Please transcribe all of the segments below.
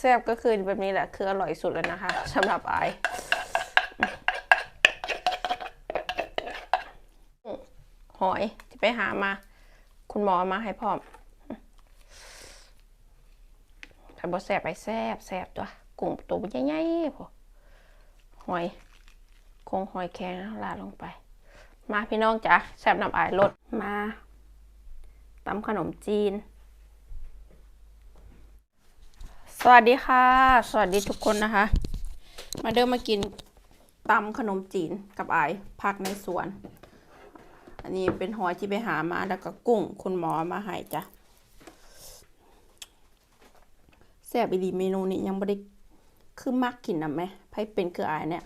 แซ่บๆก็คือแบบนี้แหละคืออร่อยสุดแล้วนะคะสำหรับไอหอยจะไปหามา คุณหมอมาให้พร้อมถ้าบ่แซ่บไปแซ่บแซ่บตัวกุ้งตัวใหญ่ๆพอหอยคงหอยแครงลาดลงไป มาพี่น้องจ้ะแซ่บน้ำอายรสมาตำขนมจีน สวัสดีค่ะ สวัสดีทุกคนนะคะ มาเดินมากินตำขนมจีนกับอายพักในสวน อันนี้เป็นหอยที่ไปหามาแล้วก็กุ้งคุณหมอมาให้จ้ะแซ่บอีดีเมนูนี้ยังไม่ได้คือมักกินนะแม่ไพ่เป็นคืออายเนี่ย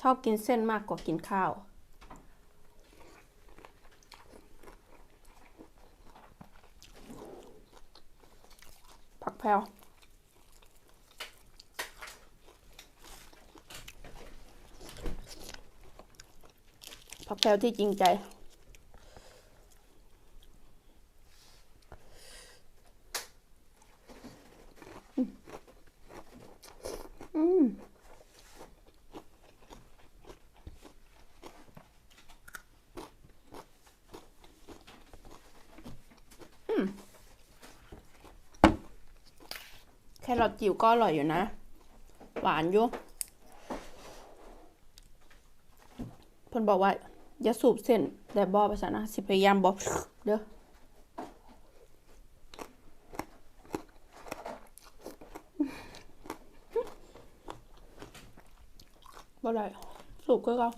ชอบกินเส้นมากกว่ากินข้าวผักแพรว ผักแพรวที่จริงใจ อืมแครอทจิ๋วก็อร่อยอยู่นะ หวานอยู่เพิ่นบอกว่า อย่าสูบเส้นแต่บอไปซะนะสิพยายามบอเด้อบ่ได้สูบก็เขา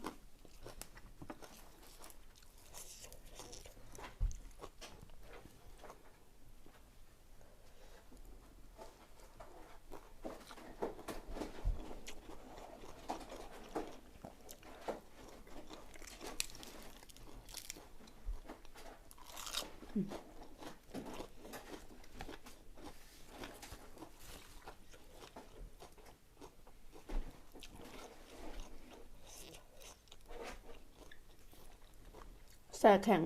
แส่แ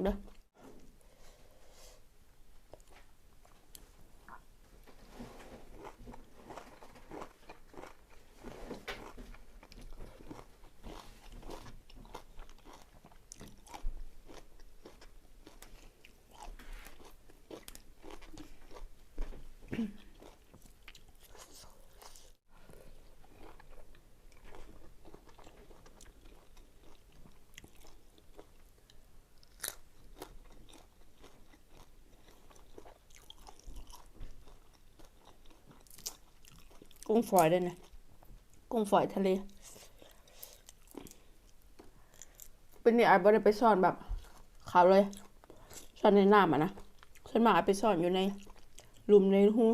กุ้งฝอยด้วยนะ กุ้งฝอยทะเล เป็นนี่ไอ้บ่ได้ไปซ่อนแบบเขาเลย ซ่อนในน้ำอะนะส่วนมากไอ้ไปซ่อนอยู่ในหลุมในหู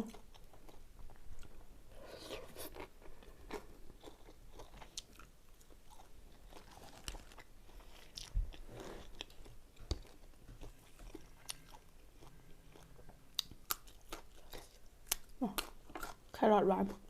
แครอทหวาน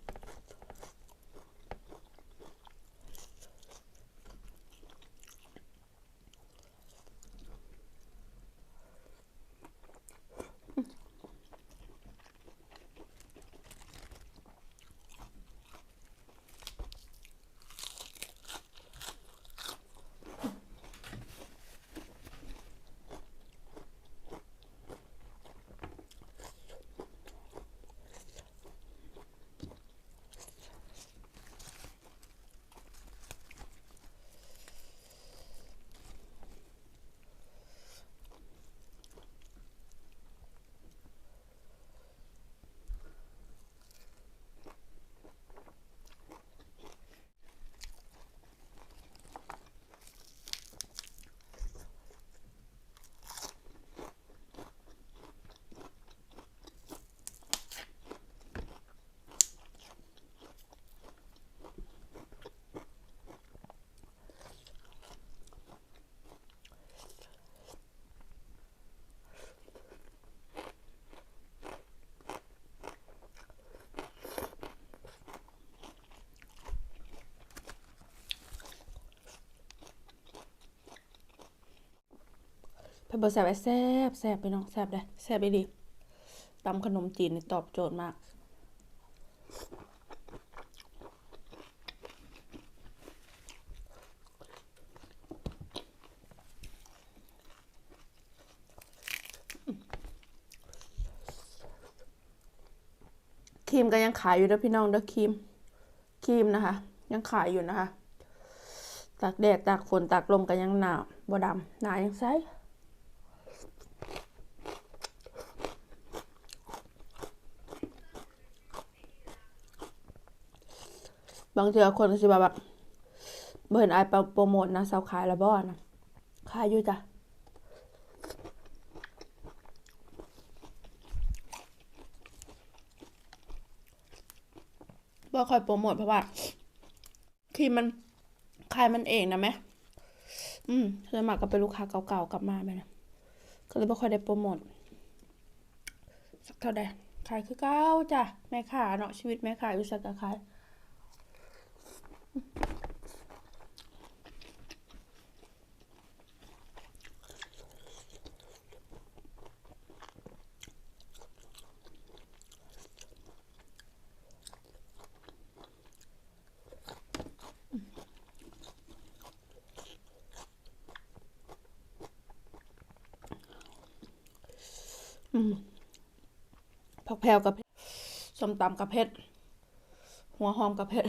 บแซบไอ้แซบแซบไปน้องแซบได้แซบไปดีตำขนมจีนนี่ตอบโจทย์มากครีมก็ยังขายอยู่เด้อพี่น้องเด้อครีมครีมนะคะ ยังขายอยู่นะคะตากแดดตากฝนตากลมก็ยังหนาวบ่ดำหนายังใส บางเทือคนก็สิว่าแบบบ่เห็นอายโปรโมทนะสาวขายแล้วบ่นะขายอยู่จ้ะบ่คอยโปรโมทเพราะว่าครีมมันขายมันเองนะแม่อืมส่วนมากก็เป็นลูกค้าเก่าๆกลับมาไปนะก็เลยบ่ค่อยได้โปรโมทสักเท่าใดขายคือเก่าจ้ะแม่ค้าเนาะชีวิตแม่ค้าอยู่สักกะขาย ผักแพลวกับเผ็ดส้มตำกับเผ็ด หัวหอมกับเผ็ด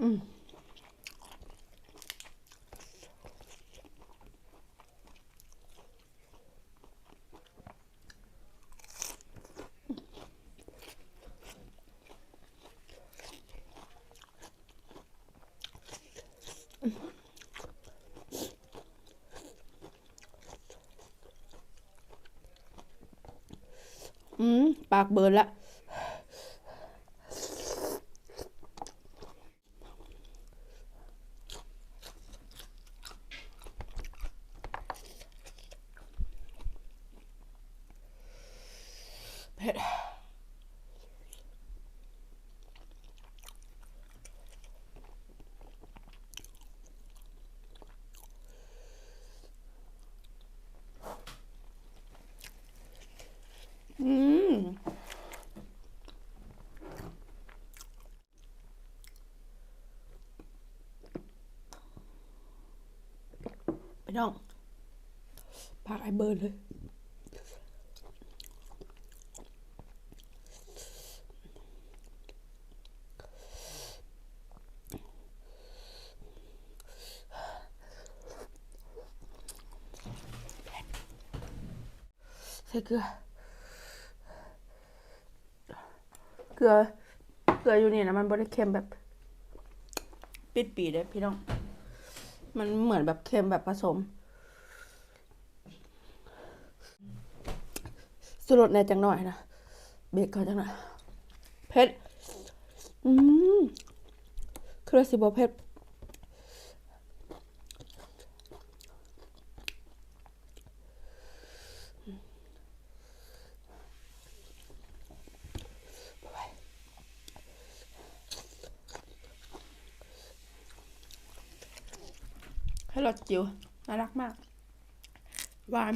อืมปากเบิร์นละ เผ็ด อืม ไป น้องปากไอเบิร์นเลยใส่เกลือ เกลือ เกลืออยู่นี่นะมันบริเค็มแบบ ปิดปีเด้พี่น้อง มันเหมือนแบบเค็มแบบผสมสุรสในจังหน่อยนะ เบรกก่อนจังหน่อยเผ็ด อืมคือสิบเผ็ด รสจิ๋วน่ารักมาก หวาน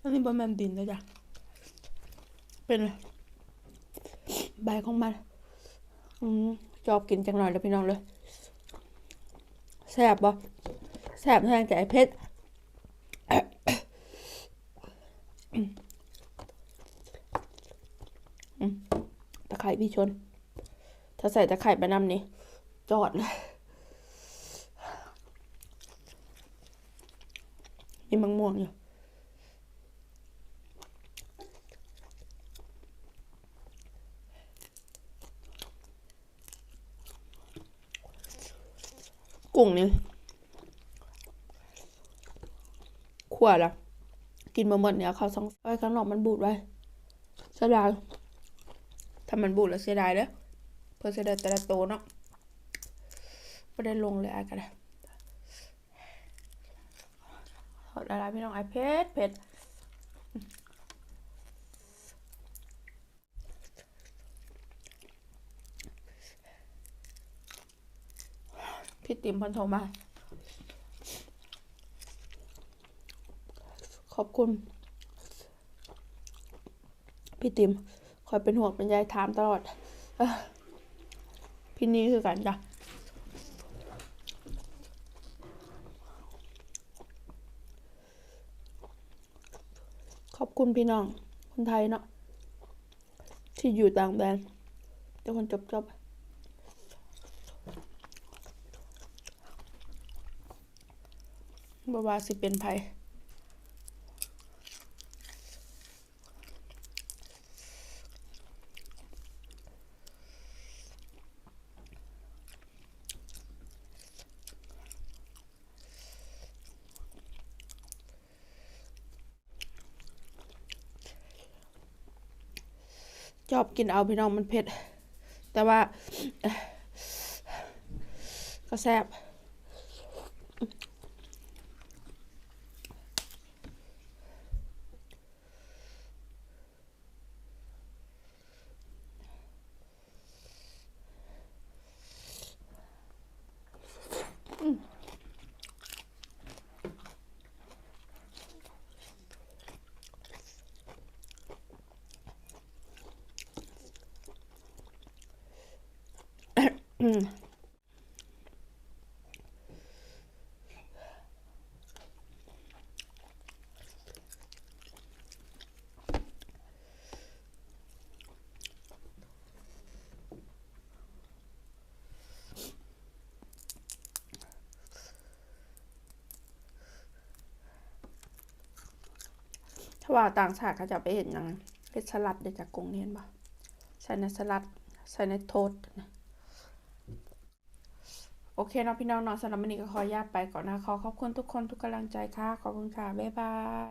อันนี้บนแมนดินเลยจ้ะเป็นใบของมันอืมชอบกินจังหน่อยเลยพี่น้องเลยแซ่บบ่แซ่บแทนแต่เพชร ตะไคร่พี่ชน ถ้าใส่ตะไคร่ไปน้ำนี่จอดเลยมีมังม่วงอยู่กุ้งนี่ขั่วละกินมาหมดเนี่ยเขาสองไว้ข้างนอกมันบูดไว้เสียดาย ถ้ามันบูดแล้วเสียดายเด้อเพื่อเสียดายแต่ละโตวเนาะไม่ได้ลงเลยไอ้กันเลยขอดาราพี่น้องไอ้เพชรเพชรพี่ติ๋มพันโทรมา ขอบคุณ พี่ติ๋ม คอยเป็นห่วงเป็นใยถามตลอดอพี่นี้คือกันจ้ะขอบคุณพี่น้อง คนไทยเนาะที่อยู่ต่างแดนจ้าคนจบจบบ่ว่าสิเป็นไผ ชอบกินเอาพี่น้องมันเผ็ด แต่ว่าก็แซ่บ อืมถ้าว่าต่างชาติเขาจะไปเห็นหยังเห็ดสลัดเดี๋ยวจากกรุงนี่เห็นปะใส่ในสลัดใส่ในโทษนะ อเคเนาะพี่น้องเนาะสำหรับวันนี้ก็ขอญาตไปก่อนนะขอขอบคุณทุกคนทุกกำลังใจค่ะ ขอบคุณค่ะ บ๊ายบาย